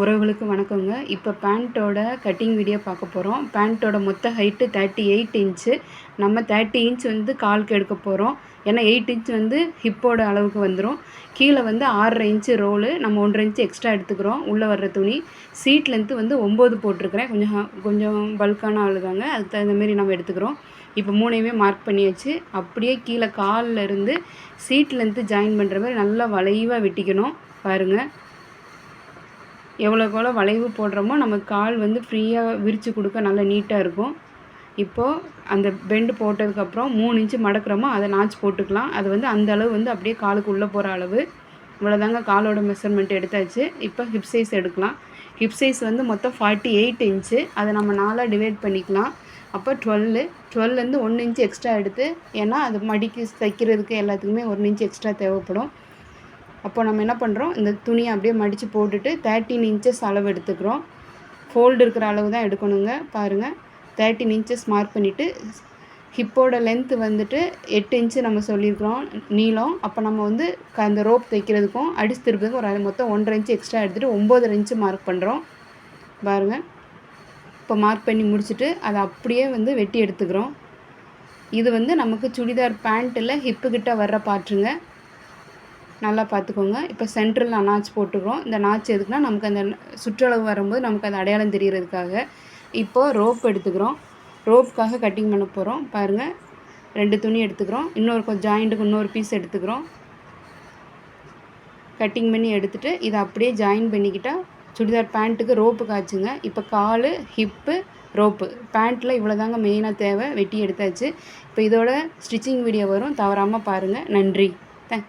உறவுகளுக்கு வணக்கங்க. இப்போ பேண்ட்டோட கட்டிங் வீடியோ பார்க்க போகிறோம் பேண்ட்டோட மொத்த ஹைட்டு தேர்ட்டி எயிட் இன்ச்சு நம்ம தேர்ட்டி இன்ச் வந்து காலுக்கு எடுக்க போகிறோம் ஏன்னா எயிட் இன்ச் வந்து ஹிப்போட அளவுக்கு வந்துடும் கீழே வந்து ஆறரை இன்ச்சு ரோலு நம்ம ஒன்றரை இன்ச்சு எக்ஸ்ட்ரா எடுத்துக்கிறோம். உள்ளே வர்ற துணி. சீட் லென்த்து வந்து ஒம்பது போட்டிருக்கிறேன். கொஞ்சம் கொஞ்சம் பல்கான ஆளு அதுக்கு தகுந்த மாரி நம்ம எடுத்துக்கிறோம். இப்போ மூணையுமே மார்க் பண்ணியாச்சு. அப்படியே கீழே காலில் இருந்து சீட் லென்த்து ஜாயின் பண்ணுற மாதிரி நல்லா வளைவாக வெட்டிக்கணும். பாருங்கள் எவ்வளோக்கு எவ்வளோ வளைவு போடுறோமோ நம்ம கால் வந்து ஃப்ரீயாக விரித்து கொடுக்க நல்லா நீட்டாக இருக்கும். இப்போது அந்த பெண்டு போட்டதுக்கப்புறம் மூணு இன்ச்சு மடக்குறோமோ அதை நாச்சு போட்டுக்கலாம். அது வந்து அந்த அளவு வந்து அப்படியே காலுக்கு உள்ளே போகிற அளவு. இவ்வளோதாங்க காலோட மெஷர்மெண்ட் எடுத்தாச்சு. இப்போ ஹிப் சைஸ் எடுக்கலாம். ஹிப் சைஸ் வந்து மொத்தம் ஃபார்ட்டி எயிட் இன்ச்சு அதை நம்ம நாலாக டிவைட் பண்ணிக்கலாம். அப்போ டுவெல்லு டுவெல்லேருந்து ஒன்று இன்ச்சு எக்ஸ்ட்ரா எடுத்து ஏன்னா அது மடிக்கு தைக்கிறதுக்கு எல்லாத்துக்குமே ஒரு இன்ச்சு எக்ஸ்ட்ரா தேவைப்படும். அப்போ நம்ம என்ன பண்ணுறோம் இந்த துணியை அப்படியே மடித்து போட்டுட்டு தேர்ட்டின் இன்ச்சஸ் அளவு எடுத்துக்கிறோம். ஃபோல்டு இருக்கிற அளவு தான் எடுக்கணுங்க. பாருங்கள் தேர்ட்டின் இன்ச்சஸ் மார்க் பண்ணிவிட்டு ஹிப்போட லென்த்து வந்துட்டு எட்டு இன்ச்சு நம்ம சொல்லியிருக்கிறோம். நீளம். அப்போ நம்ம வந்து க- அந்த ரோப் தைக்கிறதுக்கும் அடிச்சு திருப்பதுக்கும் ஒரு மொத்தம் ஒன்றரை இன்ச்சு எக்ஸ்ட்ரா எடுத்துகிட்டு ஒம்பதரை இன்ச்சு மார்க் பண்ணுறோம் பாருங்கள் இப்போ மார்க் பண்ணி முடிச்சுட்டு அதை அப்படியே வந்து வெட்டி எடுத்துக்கிறோம். இது வந்து நமக்கு சுடிதார் பேண்ட்டில் ஹிப்புக்கிட்ட வர்ற பாட்டுருங்க நல்லா பார்த்துக்கோங்க. இப்போ சென்ட்ரல் நான் நாச் போட்டுக்கிறோம் இந்த நாச் எதுக்குன்னா நமக்கு அந்த சுற்றளவு வரும்போது நமக்கு அது அடையாளம் தெரிகிறதுக்காக. இப்போது ரோப் எடுத்துக்கிறோம். ரோப்புக்காக கட்டிங் பண்ண போகிறோம் பாருங்கள் ரெண்டு துணி எடுத்துக்கிறோம். இன்னொரு கொஞ்சம் ஜாயிண்ட்டுக்கு இன்னொரு பீஸ் எடுத்துக்கிறோம். கட்டிங் பண்ணி எடுத்துகிட்டு இதை அப்படியே ஜாயின் பண்ணிக்கிட்டால் சுடிதார் பேண்ட்டுக்கு ரோப்பு காய்ச்சுங்க. இப்போ கால் ஹிப்பு ரோப்பு. பேண்ட்டில் இவ்வளோதாங்க மெயினாக தேவை. வெட்டி எடுத்தாச்சு. இப்போ இதோட ஸ்டிச்சிங் வீடியோ வரும். தவறாமல் பாருங்கள் நன்றி. தேங்க்